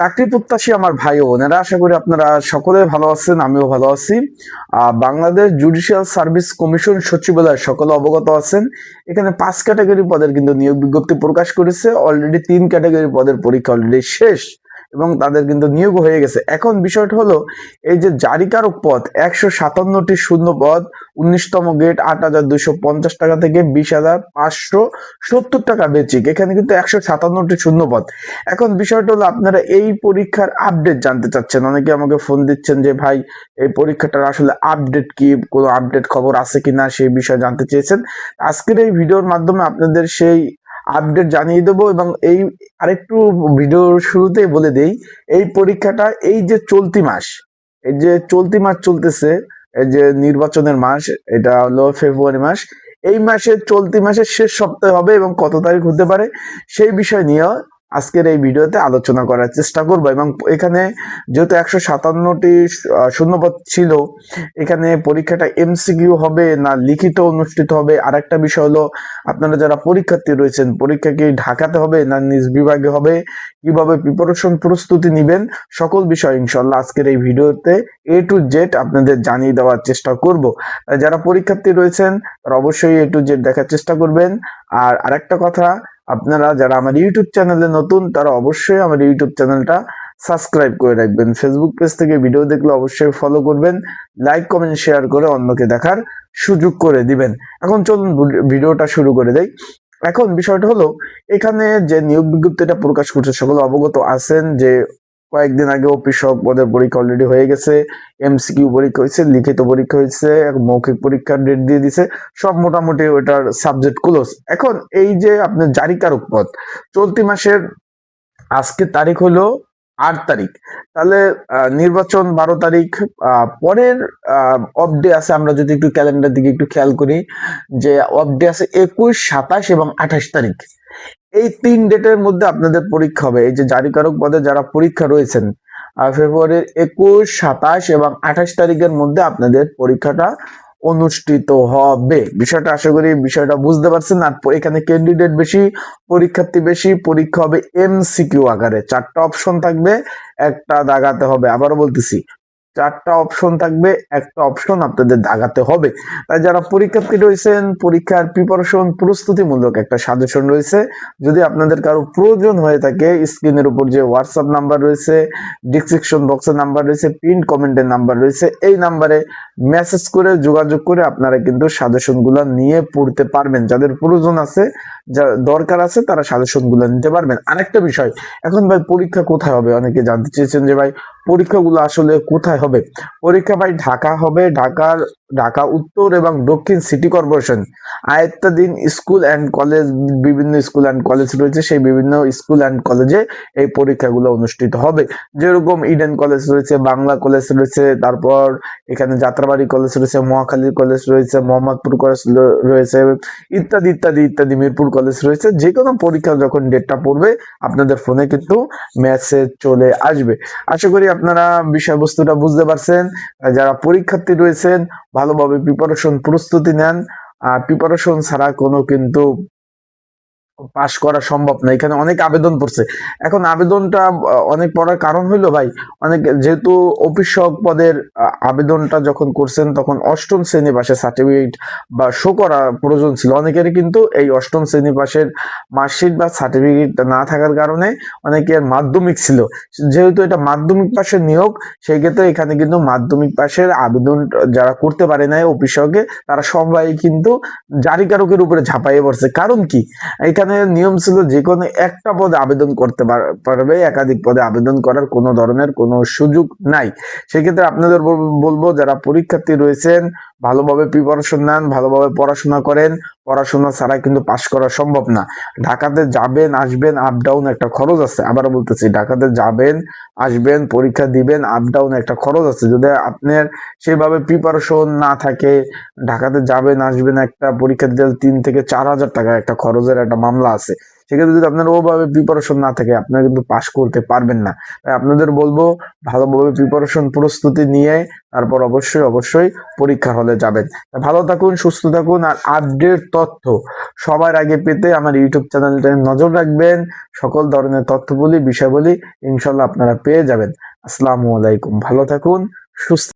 চাকরি প্রত্যাশী আমার ভাই ও বোনেরা, আশা করি আপনারা সকলে ভালো আছেন, আমিও ভালো আছি। বাংলাদেশ জুডিশিয়াল সার্ভিস কমিশন সচিবালয় সকলে অবগত আছেন। এখানে পাঁচ ক্যাটাগরি পদের কিন্তু নিয়োগ বিজ্ঞপ্তি প্রকাশ করেছে। অলরেডি তিন ক্যাটাগরি পদের পরীক্ষা অলরেডি শেষ। এবং তাদের কিন্তু নিয়োগ হয়ে গেছে। এখন বিষয়টা হলো, এই যে জারিকারক পদ, একশো সাতান্নটি শূন্য পদ, উনিশতম গেট আট হাজার দুইশো পঞ্চাশ টাকা থেকে বিশ হাজার পাঁচশো সত্তর টাকা বেচিক। এখানে কিন্তু একশো সাতান্নটি শূন্য পদ। এখন বিষয়টা হলো, আপনারা এই পরীক্ষার আপডেট জানতে চাচ্ছেন। অনেকে আমাকে ফোন দিচ্ছেন যে, ভাই, এই পরীক্ষাটার আসলে আপডেট কি? কোনো আপডেট খবর আছে কিনা? সেই বিষয়ে জানতে চেয়েছেন। আজকের এই ভিডিওর মাধ্যমে আপনাদের সেই আপডেট জানিয়ে দেবো এবং এই আরেকটু ভিডিওর শুরুতে বলে দেই, এই পরীক্ষাটা এই যে চলতি মাস, এই যে চলতি মাস চলতেছে, এই যে নির্বাচনের মাস, এটা হলো ফেব্রুয়ারি মাস, এই মাসে চলতি মাসের শেষ সপ্তাহে হবে এবং কত তারিখ হতে পারে, সেই বিষয় নিয়ে আজকের এই ভিডিওতে আলোচনা করার চেষ্টা করব এবং এখানে যেহেতু একশো সাতান্নটি শূন্যপদ ছিল, এখানে পরীক্ষাটা এমসিকিউ হবে না লিখিত অনুষ্ঠিত হবে। আর একটা বিষয় হলো, আপনারা যারা পরীক্ষার্থী রয়েছেন, পরীক্ষা কি ঢাকাতে হবে না নিজ বিভাগে হবে? কীভাবে প্রিপারেশন প্রস্তুতি নিবেন? সকল বিষয় ইনশাল্লাহ আজকের এই ভিডিওতে এ টু জেড আপনাদের জানিয়ে দেওয়ার চেষ্টা করব। যারা পরীক্ষার্থী রয়েছেন, তারা অবশ্যই এ টু জেড দেখার চেষ্টা করবেন। আর আরেকটা কথা আপনারা যারা আমার ইউটিউব চ্যানেলে নতুন, তারা অবশ্যই আমার ইউটিউব চ্যানেলটা সাবস্ক্রাইব করে রাখবেন। ফেসবুক পেজ থেকে ভিডিও দেখলে অবশ্যই ফলো করবেন লাইক কমেন্ট শেয়ার করে অন্যকে দেখার সুযোগ করে দিবেন। এখন চলুন ভিডি- ভিডিওটা শুরু করে দেয় এখন বিষয়টা হলো, এখানে যে নিয়োগ বিজ্ঞপ্তিটা প্রকাশ করছে সকল অবগত আছেন যে কয়েকদিন আগে অফিসক ওদের পরীক্ষা অলরেডি হয়ে গেছে এমসিকিউ পরীক্ষা হয়েছে, লিখিত পরীক্ষা হয়েছে, মৌখিক পরীক্ষার ডেট দিয়ে দিছে, সব মোটামুটি ওটার সাবজেক্ট ক্লোজ এখন এই যে আপনার জারিকারক পদ চলতি মাসের আজকে তারিখ হলো আট তারিখ। তাহলে নির্বাচন বারো তারিখ পরের অফ ডে আছে, আমরা যদি একটু ক্যালেন্ডার দিকে একটু খেয়াল করি, যে অফ ডে আছে একুশ, সাতাশ এবং আঠাশ তারিখ। এই তিন ডেটের মধ্যে আপনাদের পরীক্ষা হবে। এই যে জারিকারক পদে যারা পরীক্ষা রয়েছেন ফেব্রুয়ারির একুশ, সাতাশ এবং আঠাশ তারিখের মধ্যে আপনাদের পরীক্ষাটা অনুষ্ঠিত হবে। বিষয়টা আশা করি বিষয়টা বুঝতে পারছেন। আর এখানে ক্যান্ডিডেট বেশি, পরীক্ষার্থী বেশি, পরীক্ষা হবে এমসিকিউ আকারে। চারটা অপশন থাকবে, একটা দাগাতে হবে। আবারও বলতেছি চারটা অপশন থাকবে, একটা অপশন আপনাদের দাগাতে হবে। তাই যারা পরীক্ষার্থী রয়েছেন, পরীক্ষার প্রিপারেশন প্রস্তুতিমূলক একটা সাজেশন রয়েছে। যদি আপনাদের কারও প্রয়োজন হয়ে থাকে স্ক্রিনের উপর যে হোয়াটসঅ্যাপ নাম্বার রয়েছে ডিসক্রিপশন বক্সের নাম্বার রয়েছে পিন কমেন্টের নাম্বার রয়েছে, এই নাম্বারে মেসেজ করে, যোগাযোগ করে আপনারা কিন্তু সাজেশনগুলো নিয়ে পড়তে পারবেন। যাদের প্রয়োজন আছে, যা দরকার আছে, তারা সাজেশনগুলো নিতে পারবেন। আরেকটা বিষয়, এখন ভাই পরীক্ষা কোথায় হবে? অনেকে জানতে চেয়েছেন যে ভাই, পরীক্ষাগুলো আসলে কোথায় হবে? পরীক্ষা ভাই ঢাকা হবে। ঢাকার ঢাকা, উত্তর এবং দক্ষিণ সিটি কর্পোরেশন। আয়ত্তাধীন স্কুল অ্যান্ড কলেজ, বিভিন্ন স্কুল অ্যান্ড কলেজ রয়েছে, সেই বিভিন্ন স্কুল অ্যান্ড কলেজে এই পরীক্ষাগুলো অনুষ্ঠিত হবে। যেরকম ইডেন কলেজ রয়েছে, বাংলা কলেজ রয়েছে, তারপর এখানে যাত্রাবাড়ি কলেজ রয়েছে, মহাখালী কলেজ রয়েছে, মোহাম্মদপুর কলেজ রয়েছে, ইত্যাদি ইত্যাদি ইত্যাদি, মিরপুর কলেজ রয়েছে। যে কোনো পরীক্ষা যখন ডেটটা পড়বে, আপনাদের ফোনে কিন্তু মেসেজ চলে আসবে। আশা করি আপনারা বিষয়বস্তুটা বুঝতে পারছেন। যারা পরীক্ষার্থী রয়েছেন ভালোভাবে প্রিপারেশন প্রস্তুতি নেন। আর প্রিপারেশন ছাড়া কোনো কিন্তু পাশ করা সম্ভব না। এখানে অনেক আবেদন পড়ছে। এখন আবেদনটা অনেক পড়ার কারণ হইল ভাই, অনেক যেহেতু অফিস পদের আবেদনটা যখন করছেন তখন অষ্টম শ্রেণি পাশে সার্টিফিকেট বা শো করা প্রয়োজন ছিল। অনেকেরই কিন্তু এই অষ্টম শ্রেণি পাশের মার্কশিট বা সার্টিফিকেট না থাকার কারণে অনেকের মাধ্যমিক ছিল। যেহেতু এটা মাধ্যমিক পাশের নিয়োগ, সেই ক্ষেত্রে এখানে কিন্তু মাধ্যমিক পাশের আবেদন যারা করতে পারে নাই অফিস তারা সবাই কিন্তু জারিকারকের উপরে ঝাঁপাইয়ে পড়ছে। কারণ কি? এখানে নিয়ম ছিল যে কোনো একটা পদে আবেদন করতে পারবে, একাধিক পদে আবেদন করার কোনো ধরনের কোনো সুযোগ নাই। সেক্ষেত্রে আপনাদের বলব, যারা পরীক্ষার্থী রয়েছেন ভালোভাবে প্রিপারেশন নেন, ভালোভাবে পড়াশোনা করেন। পড়াশোনা ছাড়া কিন্তু পাশ করা সম্ভব না। ঢাকাতে যাবেন, আসবেন আপ ডাউন একটা খরচ আছে। আবারও বলতেছি, ঢাকাতে যাবেন, আসবেন, পরীক্ষা দিবেন আপ ডাউন একটা খরচ আছে। যদি আপনার সেভাবে প্রিপারেশন না থাকে, ঢাকাতে যাবেন, আসবেন একটা পরীক্ষা দিতে তিন থেকে চার হাজার টাকা একটা খরচের একটা মামলা আছে। সেক্ষেত্রে যদি আপনার ওভাবে প্রিপারেশন না থাকে, আপনারা কিন্তু পাশ করতে পারবেন না। তাই আপনাদের বলব, ভালোভাবে প্রিপারেশন প্রস্তুতি নিয়ে তারপর অবশ্যই অবশ্যই পরীক্ষা হলে যাবেন। ভালো থাকুন, সুস্থ থাকুন আর আপডেট তথ্য সবার আগে পেতে আমার ইউটিউব চ্যানেলটা নজর রাখবেন। সকল ধরনের তথ্য বলি বিষয় বলি ইনশাল্লাহ আপনারা পেয়ে যাবেন। আসসালামু আলাইকুম। ভালো থাকুন, সুস্থ